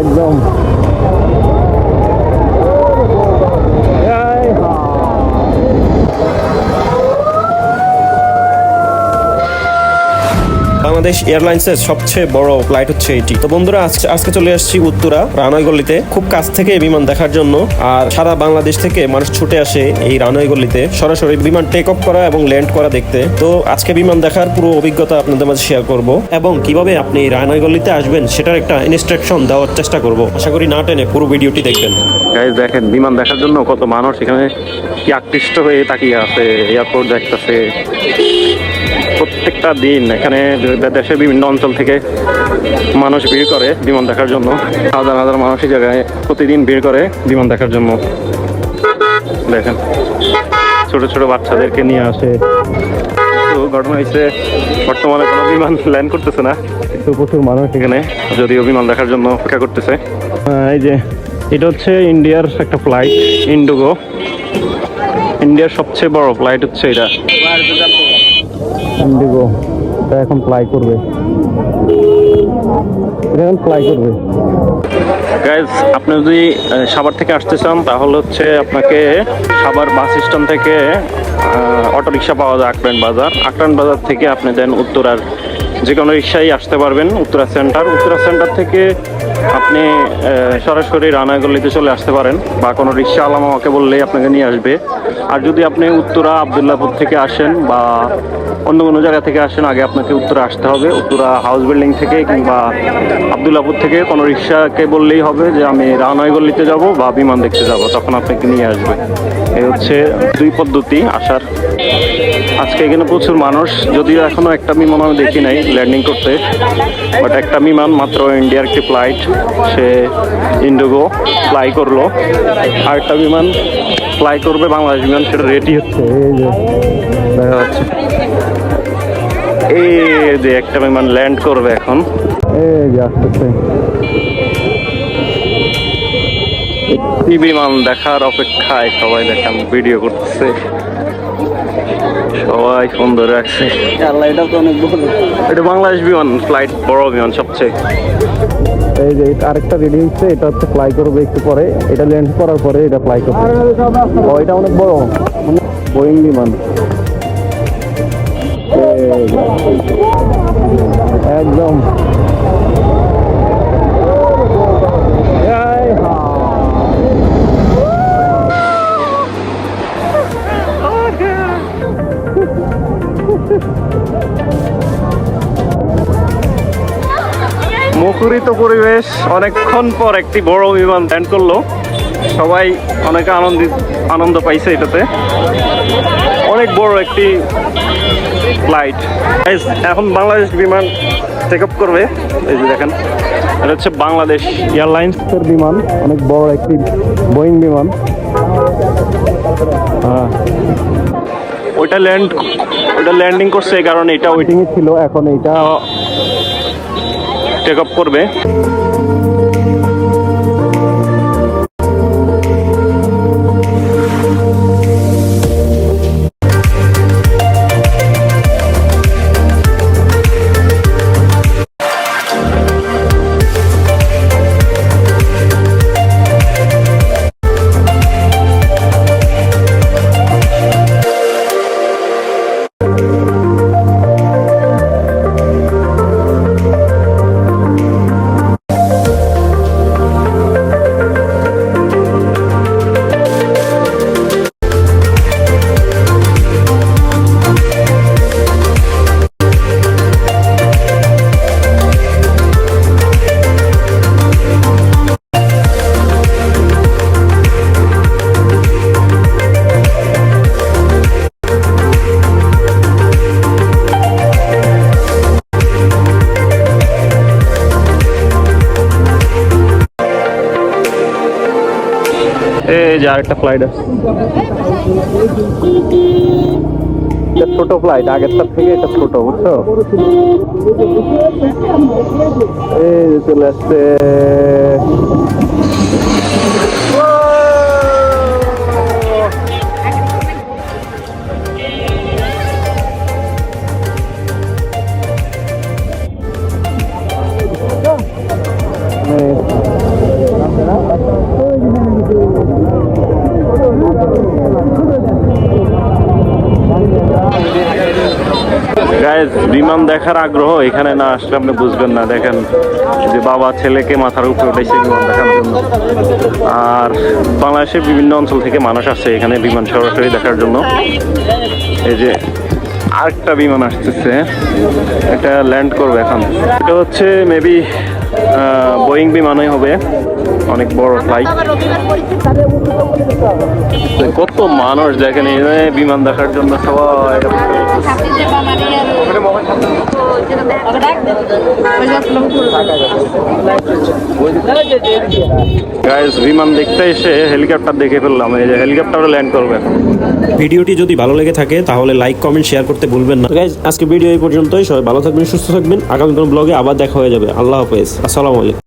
একদম বাংলাদেশ এয়ারলাইন্সের সবচেয়ে বড় ফ্লাইট হচ্ছে এটি। তো বন্ধুরা আজ- আজকে চলে আসছি উত্তরা রানওয়ে গলিতে খুব কাছ থেকে বিমান দেখার জন্য। আর সারা বাংলাদেশ থেকে মানুষ ছুটে আসে এই রানওয়ে গলিতে সরাসরি বিমান টেক অফ করা এবং ল্যান্ড করা দেখতে। তো আজকে বিমান দেখার পুরো অভিজ্ঞতা আপনাদের মাঝে শেয়ার করব। এবং কীভাবে আপনি রানওয়ে গলিতে আসবেন, সেটার একটা ইনস্ট্রাকশন দেওয়ার চেষ্টা করব। আশা করি না টেনে পুরো ভিডিওটি দেখবেন। গাইজ দেখেন, বিমান দেখার জন্য কত মানুষ এখানে কি আকৃষ্ট হয়ে তাকিয়ে আছে এয়ারপোর্ট দেখতেছে। প্রত্যেকটা দিন এখানে দেশের বিভিন্ন অঞ্চল থেকে মানুষ ভিড় করে বিমান দেখার জন্য। হাজার হাজার মানুষ এই জায়গায় প্রতিদিন ভিড় করে বিমান দেখার জন্য। দেখেন, ছোট ছোট বাচ্চাদেরকে নিয়ে আসে। তো ঘটনা হয়েছে, বর্তমানে কোনো বিমান ল্যান্ড করতেছে না। কিন্তু প্রচুর মানুষ এখানে যদিও বিমান দেখার জন্য অপেক্ষা করতেছে। এই যে, এটা হচ্ছে ইন্ডিয়ার একটা ফ্লাইট ইন্ডিগো ইন্ডিয়ার সবচেয়ে বড় ফ্লাইট হচ্ছে এটা। ইন্ডিগো এটা এখন ফ্লাই করবে। এটা এখন ফ্লাই করবে। গাইজ আপনি যদি সাভার থেকে আসতে চান তাহলে হচ্ছে আপনাকে সাভার বাস স্ট্যান্ড থেকে অটো রিক্সা পাওয়া যায় আকরান বাজার। আকরান বাজার থেকে আপনি দেন উত্তরার যে কোনো রিক্সায় আসতে পারবেন উত্তরা সেন্টার। উত্তরা সেন্টার থেকে আপনি সরাসরি রানাগল্লিতে চলে আসতে পারেন বা কোনো রিক্সা আলাম আমাকে বললেই আপনাকে নিয়ে আসবে। আর যদি আপনি উত্তরা আবদুল্লাপুর থেকে আসেন বা অন্য কোনো জায়গা থেকে আসেন, আগে আপনাকে উত্তরা আসতে হবে। উত্তরা হাউস বিল্ডিং থেকে কিংবা আবদুল্লাপুর থেকে কোনো রিক্সাকে বললেই হবে যে আমি রানওয়ে গল্লিতে যাব বা বিমান দেখতে যাব, তখন আপনাকে নিয়ে আসবে। এই হচ্ছে দুই পদ্ধতি আসার। আজকে এখানে প্রচুর মানুষ যদিও এখনও একটা বিমান আমি দেখি নাই ল্যান্ডিং করতে বাট একটা বিমান মাত্র ইন্ডিয়ার একটি ফ্লাইট সে ইন্ডিগো ফ্লাই করল। আর একটা বিমান ফ্লাই করবে বাংলাদেশ বিমান সেটা রেডি হচ্ছে। এই যে দেখা যাচ্ছে। এই যে একটা বিমান ল্যান্ড করবে এখন। এই যে আসতেছে। বিমান দেখার অপেক্ষায় সবাই দেখেন ভিডিও করতেছে। সবাই ফোন ধরে রাখছে। এটাও তো অনেক বড়। এটা বাংলাদেশ বিমান ফ্লাইট বড় বিমান সবচেয়ে। এই যে এটা আরেকটা রেডি হচ্ছে এটা হচ্ছে ফ্লাই করবে একটু পরে। এটা ল্যান্ড করার পরে এটা ফ্লাই করবে। ও এটা অনেক বড়। বোয়িং বিমান। একদম। পরিবেশ অনেকক্ষণ পর একটি বড় বিমান ল্যান্ড করল। সবাই অনেক আনন্দিত আনন্দ পাইছে এটাতে। অনেক বড় একটি ফ্লাইট। এখন বাংলাদেশ বিমান টেক আপ করবে। এই যে দেখেন এটা হচ্ছে বাংলাদেশ এয়ারলাইন্সের বিমান। অনেক বড় একটি বোয়িং বিমান। হ্যাঁ। ওইটা ল্যান্ড ওইটা ল্যান্ডিং করছে এই কারণে এটা ওয়েটিংয়ে ছিল এখন এইটা টেক আপ করবে এই যে আরেকটা ফ্লাইট আছে এটা ছোট ফ্লাইট আগেরটার থেকে এটা ছোট বুঝছ এই যে চলে আসছে গাইজ বিমান দেখার আগ্রহ, এখানে না আসলে আপনি বুঝবেন না। দেখেন যে বাবা ছেলেকে মাথার উপরে উঠেছে বিমান দেখার জন্য। আর বাংলাদেশের বিভিন্ন অঞ্চল থেকে মানুষ আসছে এখানে বিমান সরাসরি দেখার জন্য। এই যে আরেকটা বিমান আসতেছে, এটা ল্যান্ড করবে এখন। এটা হচ্ছে মেবি বোয়িং বিমানই হবে। অনেক বড় ফ্লাইট কত মানুষ দেখেন বিমান দেখার জন্য সবাই গাইস বিমান দেখতে এসে হেলিকপ্টার দেখে ফেললাম। এই যে হেলিকপ্টারে ল্যান্ড করবে ভিডিওটি যদি ভালো লেগে থাকে তাহলে লাইক কমেন্ট শেয়ার করতে ভুলবেন না। গাইজ আজকে ভিডিও এই পর্যন্তই। সবাই ভালো থাকবেন সুস্থ থাকবেন। আগামী কোনো ব্লগে আবার দেখা হয়ে যাবে। আল্লাহ হাফেজ। আসসালামু আলাইকুম।